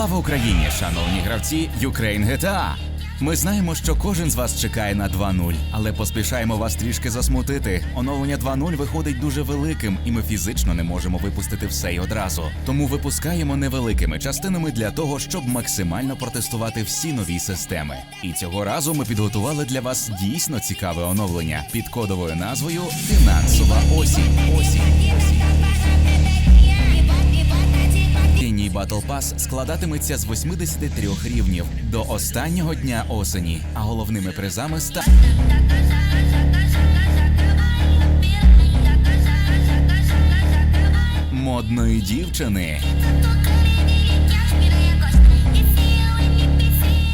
Слава Україні, шановні гравці Ukraine GTA! Ми знаємо, що кожен з вас чекає на 2.0, але поспішаємо вас трішки засмутити. Оновлення 2.0 виходить дуже великим, і ми фізично не можемо випустити все й одразу. Тому випускаємо невеликими частинами для того, щоб максимально протестувати всі нові системи. І цього разу ми підготували для вас дійсно цікаве оновлення під кодовою назвою Фінансова осінь. Осінь. Battle Pass складатиметься з 83 рівнів до останнього дня осені, а головними призами ста. Модної дівчини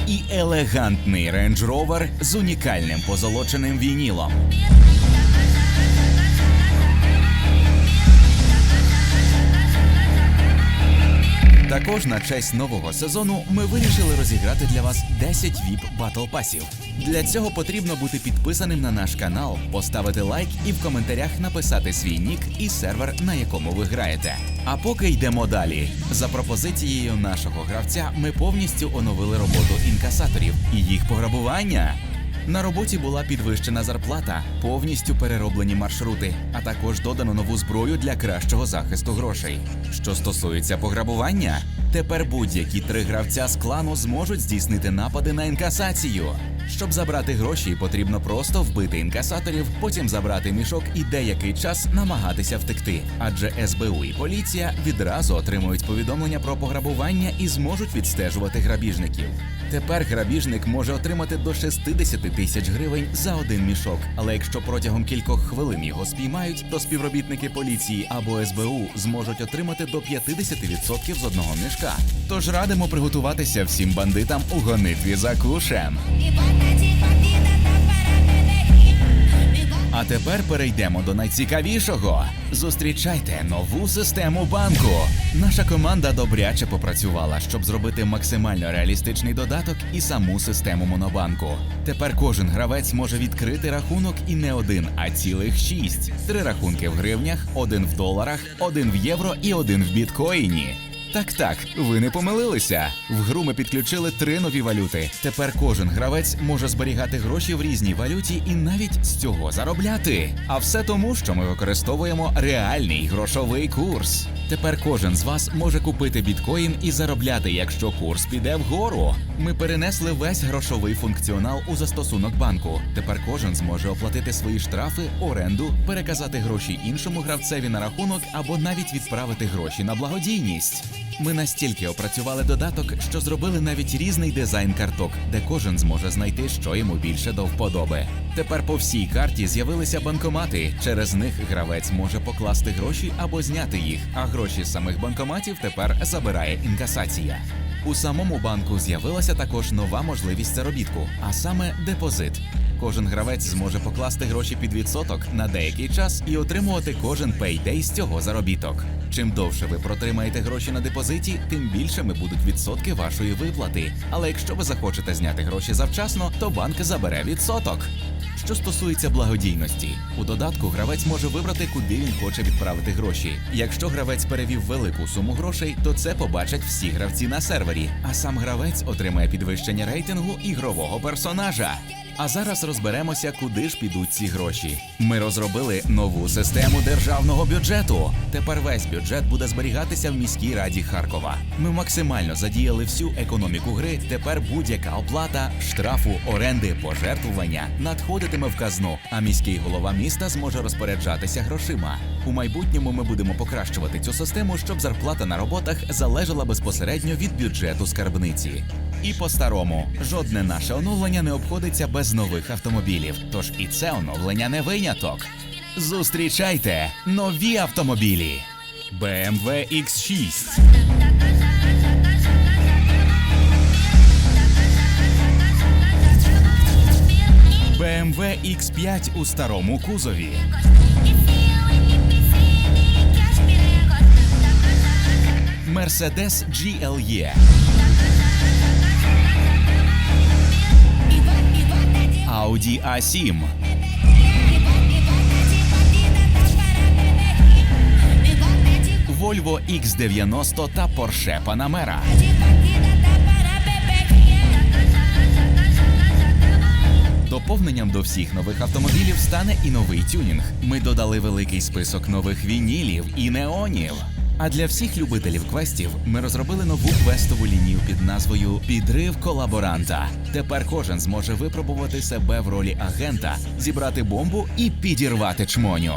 і елегантний Rover з унікальним позолоченим вінілом. Також на честь нового сезону ми вирішили розіграти для вас 10 VIP Battle пасів. Для цього потрібно бути підписаним на наш канал, поставити лайк і в коментарях написати свій нік і сервер, на якому ви граєте. А поки йдемо далі. За пропозицією нашого гравця, ми повністю оновили роботу інкасаторів і їх пограбування. На роботі була підвищена зарплата, повністю перероблені маршрути, а також додано нову зброю для кращого захисту грошей. Що стосується пограбування, тепер будь-які три гравця з клану зможуть здійснити напади на інкасацію. Щоб забрати гроші, потрібно просто вбити інкасаторів, потім забрати мішок і деякий час намагатися втекти. Адже СБУ і поліція відразу отримують повідомлення про пограбування і зможуть відстежувати грабіжників. Тепер грабіжник може отримати до 60 тисяч гривень за один мішок. Але якщо протягом кількох хвилин його спіймають, то співробітники поліції або СБУ зможуть отримати до 50% з одного мішка. Тож радимо приготуватися всім бандитам у гонитві за кушем. А тепер перейдемо до найцікавішого. Зустрічайте нову систему банку. Наша команда добряче попрацювала, щоб зробити максимально реалістичний додаток і саму систему монобанку. Тепер кожен гравець може відкрити рахунок і не один, а цілих шість: три рахунки в гривнях, один в доларах, один в євро і один в біткоїні. Так, так, ви не помилилися. В гру ми підключили три нові валюти. Тепер кожен гравець може зберігати гроші в різній валюті і навіть з цього заробляти. А все тому, що ми використовуємо реальний грошовий курс. Тепер кожен з вас може купити біткоін і заробляти, якщо курс піде вгору. Ми перенесли весь грошовий функціонал у застосунок банку. Тепер кожен зможе оплатити свої штрафи, оренду, переказати гроші іншому гравцеві на рахунок або навіть відправити гроші на благодійність. Ми настільки опрацювали додаток, що зробили навіть різний дизайн карток, де кожен зможе знайти, що йому більше до вподоби. Тепер по всій карті з'явилися банкомати. Через них гравець може покласти гроші або зняти їх, а гроші з самих банкоматів тепер забирає інкасація. У самому банку з'явилася також нова можливість заробітку, а саме депозит. Кожен гравець зможе покласти гроші під відсоток на деякий час і отримувати кожен пейдей з цього заробіток. Чим довше ви протримаєте гроші на депозиті, тим більшими будуть відсотки вашої виплати. Але якщо ви захочете зняти гроші завчасно, то банк забере відсоток. Що стосується благодійності, у додатку гравець може вибрати, куди він хоче відправити гроші. Якщо гравець перевів велику суму грошей, то це побачать всі гравці на сервері, а сам гравець отримає підвищення рейтингу ігрового персонажа. А зараз розберемося, куди ж підуть ці гроші. Ми розробили нову систему державного бюджету. Тепер весь бюджет буде зберігатися в міській раді Харкова. Ми максимально задіяли всю економіку гри. Тепер будь-яка оплата, штрафу, оренди, пожертвування надходитиме в казну, а міський голова міста зможе розпоряджатися грошима. У майбутньому ми будемо покращувати цю систему, щоб зарплата на роботах залежала безпосередньо від бюджету скарбниці. І по-старому, жодне наше оновлення не обходиться без нових автомобілів. Тож і це оновлення не виняток. Зустрічайте нові автомобілі. BMW X6 BMW X5 у старому кузові. Mercedes GLE. Audi a 7 Volvo X90 та Porsche Panamera. Доповненням до всіх нових автомобілів стане і новий тюнінг. Ми додали великий список нових вінілів і неонів. А для всіх любителів квестів ми розробили нову квестову лінію під назвою Підрив колаборанта. Тепер кожен зможе випробувати себе в ролі агента, зібрати бомбу і підірвати чмоню.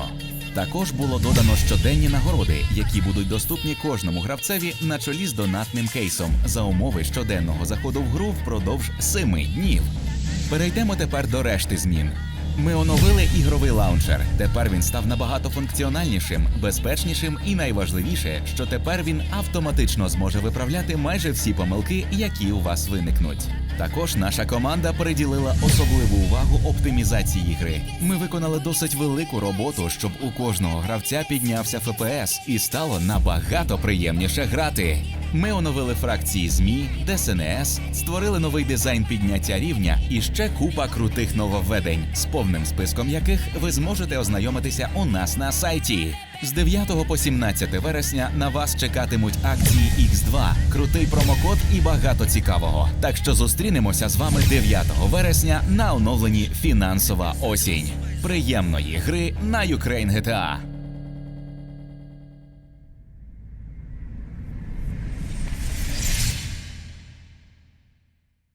Також було додано щоденні нагороди, які будуть доступні кожному гравцеві на чолі з донатним кейсом за умови щоденного заходу в гру впродовж семи днів. Перейдемо тепер до решти змін. Ми оновили ігровий лаунчер. Тепер він став набагато функціональнішим, безпечнішим і найважливіше, що тепер він автоматично зможе виправляти майже всі помилки, які у вас виникнуть. Також наша команда приділила особливу увагу оптимізації гри. Ми виконали досить велику роботу, щоб у кожного гравця піднявся ФПС і стало набагато приємніше грати. Ми оновили фракції ЗМІ, ДСНС, створили новий дизайн підняття рівня і ще купа крутих нововведень, з повним списком яких ви зможете ознайомитися у нас на сайті. З 9 по 17 вересня на вас чекатимуть акції X2, крутий промокод і багато цікавого. Так що зустрінемося з вами 9 вересня на оновленні фінансова осінь. Приємної гри на Ukraine GTA!